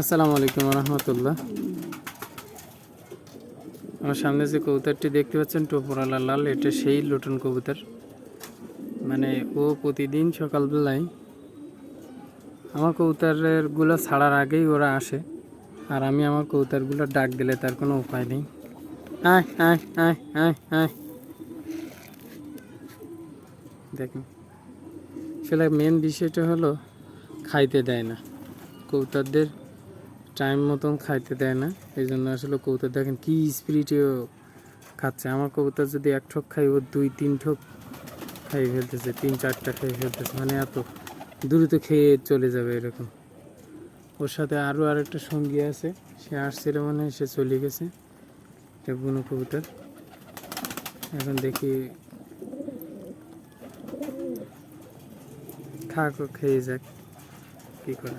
আসসালামু আলাইকুম রহমতুল্লাহ আমার সামনে যে কবুতরটি দেখতে পাচ্ছেন টোপরালা লাল, এটা সেই লোটন কবুতর। মানে ও প্রতিদিন সকালবেলায় আমার কবুতরেরগুলো ছাড়ার আগেই ওরা আসে, আর আমি আমার কবুতরগুলো ডাক দিলে তার কোনো উপায় নেই। দেখেন আসলে মেন বিষয়টা হলো খাইতে দেয় না। কবুতরদের টাইম মতন খাইতে দেয় না। এই জন্য আসলে কবুতর দেখেন কি স্পিরিটেও খাচ্ছে। আমার কবুতর যদি এক ঠোক খাই ও দুই, তিন ঠোক খাই ফেলতেছে, তিন, চারটা খেয়ে ফেলতেছে। মানে এত দ্রুত খেয়ে চলে যাবে এরকম। ওর সাথে আরও আরেকটা সঙ্গী আছে, সে আসছিল মানে সে চলে গেছে, এটা বুনো কবুতর। এখন দেখি খাক খেয়ে যাক, কী করে।